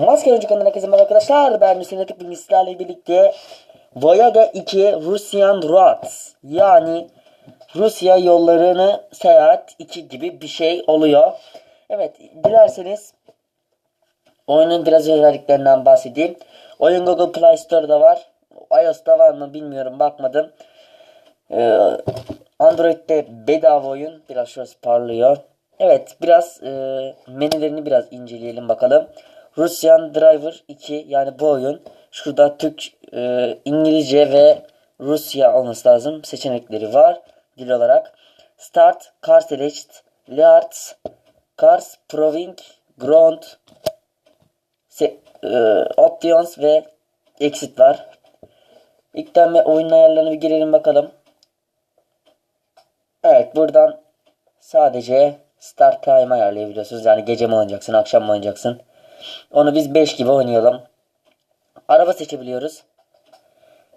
Maske kanalına herkese merhaba arkadaşlar. Ben Hüseyin Atık sizlerle birlikte Voyaga 2 Russian Roads yani Rusya yollarını seyahat 2 gibi bir şey oluyor. Evet dilerseniz oyunun biraz özelliklerinden bahsedeyim. Oyun Google Play Store'da var. iOS'ta var mı bilmiyorum bakmadım. Ee, Android'de bedava oyun. Biraz şurası parlıyor. Evet biraz e, menülerini biraz inceleyelim bakalım. Russian Driver 2 yani bu oyun. Şurada Türk, e, İngilizce ve Rusya olması lazım. Seçenekleri var dil olarak. Start, Car Select, Learts, Cars, Proving, Ground, Se e, Options ve Exit var. İlkten ve oyun ayarlarına bir girelim bakalım. Evet buradan sadece start time ayarlayabiliyorsunuz. Yani gece mi oynayacaksın, akşam mı oynayacaksın? Onu biz 5 gibi oynayalım. Araba seçebiliyoruz.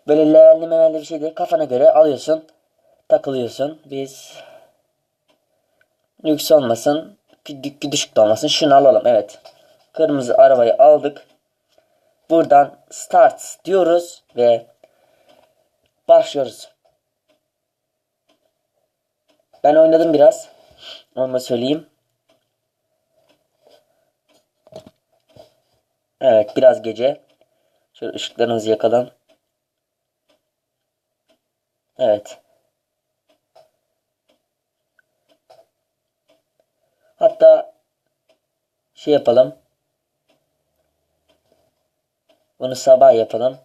Böyle levelli mevelli bir şey değil. Kafana göre alıyorsun. Takılıyorsun. Biz lüks olmasın. Düşük, de olmasın. Şunu alalım. Evet. Kırmızı arabayı aldık. Buradan start diyoruz ve başlıyoruz. Ben oynadım biraz. Onu söyleyeyim. Evet biraz gece. Şöyle ışıklarımızı yakalım. Evet. Hatta şey yapalım. Bunu sabah yapalım.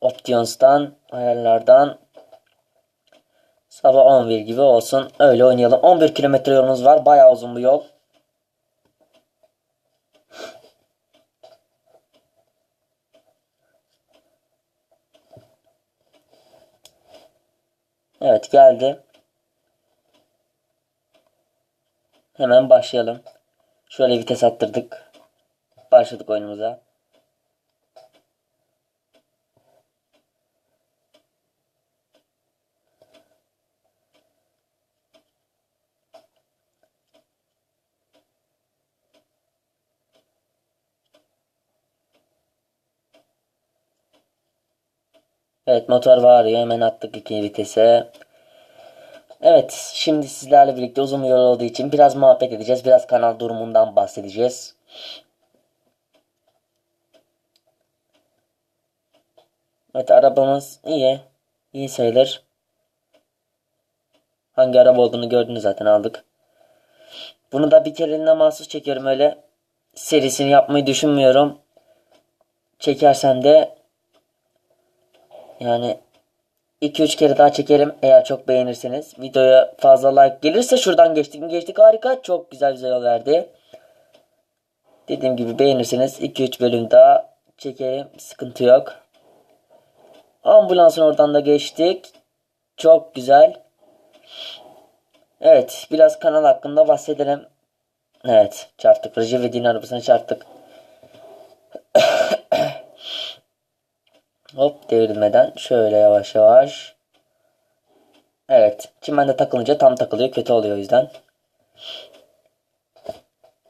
Options'tan, ayarlardan sabah 11 gibi olsun. Öyle oynayalım. 11 kilometre yolumuz var. Bayağı uzun bu yol. Evet geldi. Hemen başlayalım. Şöyle vites attırdık. Başladık oyunumuza. Evet motor bağırıyor. Hemen attık ikinci vitese. Evet şimdi sizlerle birlikte uzun bir yol olduğu için biraz muhabbet edeceğiz. Biraz kanal durumundan bahsedeceğiz. Evet arabamız iyi. İyi sayılır. Hangi araba olduğunu gördünüz zaten aldık. Bunu da bir kereliğine mahsus çekiyorum öyle. Serisini yapmayı düşünmüyorum. Çekersem de yani 2-3 kere daha çekerim eğer çok beğenirseniz. Videoya fazla like gelirse şuradan geçtik geçtik harika. Çok güzel güzel verdi. Dediğim gibi beğenirseniz 2-3 bölüm daha çekerim. Sıkıntı yok. Ambulansın oradan da geçtik. Çok güzel. Evet biraz kanal hakkında bahsedelim. Evet çarptık. Recep İvedik'in arabasına çarptık. Hop devrilmeden şöyle yavaş yavaş. Evet. Çimende takılınca tam takılıyor. Kötü oluyor o yüzden.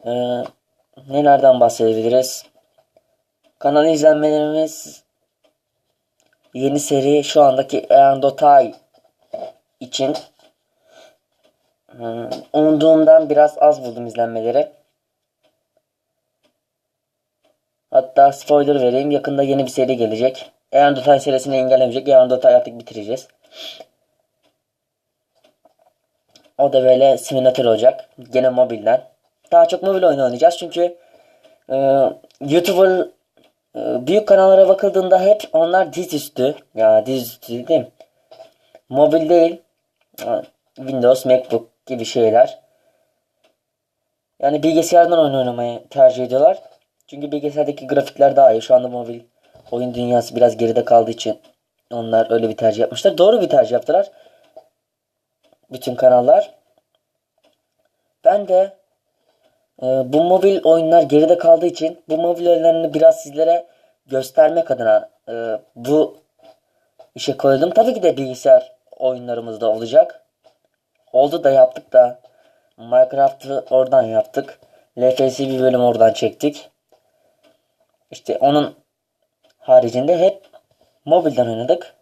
Ee, nelerden bahsedebiliriz? Kanal izlenmelerimiz yeni seri şu andaki Eandotay için hmm, umduğumdan biraz az buldum izlenmeleri. Hatta spoiler vereyim. Yakında yeni bir seri gelecek. Eğer Dotay serisini engellemeyecek. Eğer Dotay artık bitireceğiz. O da böyle simülatör olacak. Gene mobilden. Daha çok mobil oyun oynayacağız. Çünkü e, YouTuber e, büyük kanallara bakıldığında hep onlar dizüstü. Ya dizüstü değil? Mobil değil. Windows, MacBook gibi şeyler. Yani bilgisayardan oyun oynamayı tercih ediyorlar. Çünkü bilgisayardaki grafikler daha iyi. Şu anda mobil oyun dünyası biraz geride kaldığı için onlar öyle bir tercih yapmışlar. Doğru bir tercih yaptılar. Bütün kanallar. Ben de e, bu mobil oyunlar geride kaldığı için bu mobil oyunlarını biraz sizlere göstermek adına e, bu işe koydum. Tabii ki de bilgisayar oyunlarımız da olacak. Oldu da yaptık da Minecraft'ı oradan yaptık. LFS bir bölüm oradan çektik. İşte onun haricinde hep mobilden oynadık.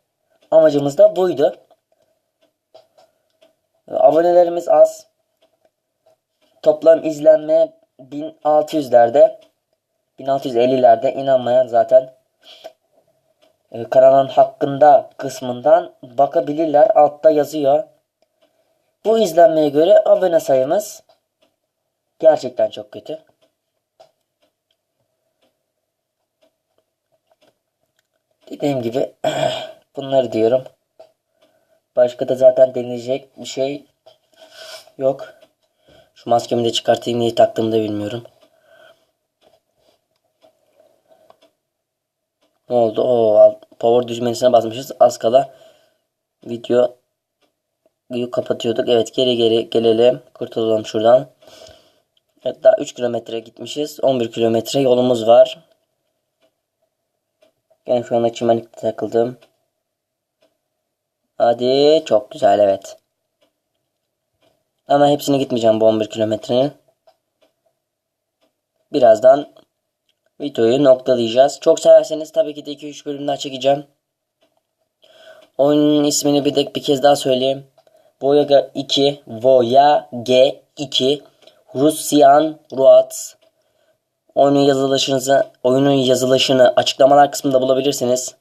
Amacımız da buydu. Abonelerimiz az. Toplam izlenme 1600'lerde. 1650'lerde inanmayan zaten e, kanalın hakkında kısmından bakabilirler. Altta yazıyor. Bu izlenmeye göre abone sayımız gerçekten çok kötü. Dediğim gibi bunları diyorum. Başka da zaten denilecek bir şey yok. Şu maskemi de çıkartayım niye taktığımı da bilmiyorum. Ne oldu? Oo, power düzmenisine basmışız. Az kala videoyu kapatıyorduk. Evet geri geri gelelim. Kurtulalım şuradan. Evet daha 3 kilometre gitmişiz. 11 kilometre yolumuz var. Ben şu anda çimenlikte takıldım. Hadi çok güzel evet. Ama hepsini gitmeyeceğim bu 11 kilometrenin. Birazdan videoyu noktalayacağız. Çok severseniz tabii ki de 2-3 bölüm daha çekeceğim. Oyunun ismini bir de bir kez daha söyleyeyim. Voyaga 2, Voyaga 2, Rusian Ruat. Oyunun yazılışınızı, oyunun yazılışını açıklamalar kısmında bulabilirsiniz.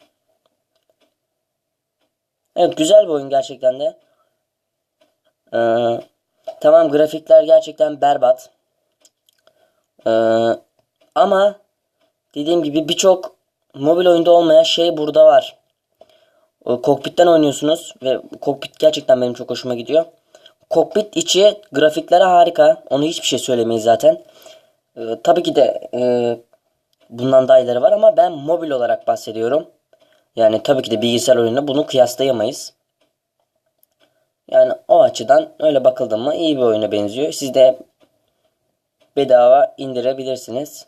Evet güzel bir oyun gerçekten de. Ee, tamam grafikler gerçekten berbat. Ee, ama dediğim gibi birçok mobil oyunda olmayan şey burada var. Ee, Kokpitten oynuyorsunuz ve kokpit gerçekten benim çok hoşuma gidiyor. Kokpit içi grafikleri harika. Onu hiçbir şey söylemeyiz zaten. Ee, tabii ki de e, bundan daha ileri var ama ben mobil olarak bahsediyorum. Yani tabii ki de bilgisayar oyunuyla bunu kıyaslayamayız. Yani o açıdan öyle bakıldı mı iyi bir oyuna benziyor. Siz de bedava indirebilirsiniz.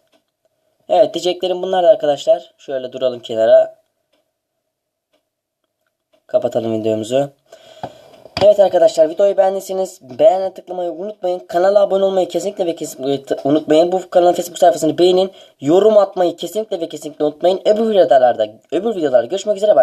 Evet diyeceklerim bunlar da arkadaşlar. Şöyle duralım kenara. Kapatalım videomuzu. Evet arkadaşlar videoyu beğendiyseniz beğene tıklamayı unutmayın. Kanala abone olmayı kesinlikle ve kesinlikle unutmayın. Bu kanalın Facebook sayfasını beğenin. Yorum atmayı kesinlikle ve kesinlikle unutmayın. Öbür videolarda öbür videolarda görüşmek üzere. Bye.